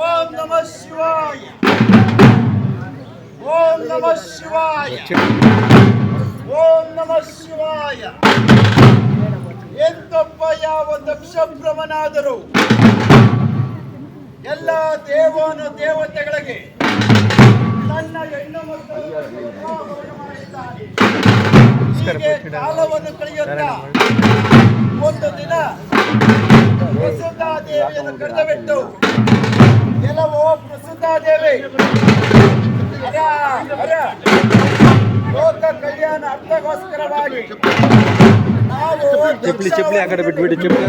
ಓಂ ನಮ ಶಿವಾಯ ಓಂ ನಮ ಶಿವಾಯ ಓಂ ನಮಃ ಶಿವಾಯ ಎಂತಪ್ಪ ಯಾವ ದಕ್ಷಭ್ರಮನಾದರೂ ಎಲ್ಲ ದೇವನ ದೇವತೆಗಳಿಗೆ ಕಾಲವನ್ನು ಕಳೆಯುತ್ತ ಒಂದು ದಿನ ದೇವಿಯನ್ನು ಕಂಡುಬಿಟ್ಟು ಕೆಲವು ದೇವಿ ಅರ ಅರ. ಲೋಕ ಕಲ್ಯಾಣ ಅರ್ಥಗೋಸ್ಕರವಾಗಿ ನಾವು ಚಪ್ಪಲಿ ಚಪ್ಪಲಿ ಆ ಕಡೆ ಬಿಟ್ಬಿಡಿ ಚಪ್ಪಲಿ.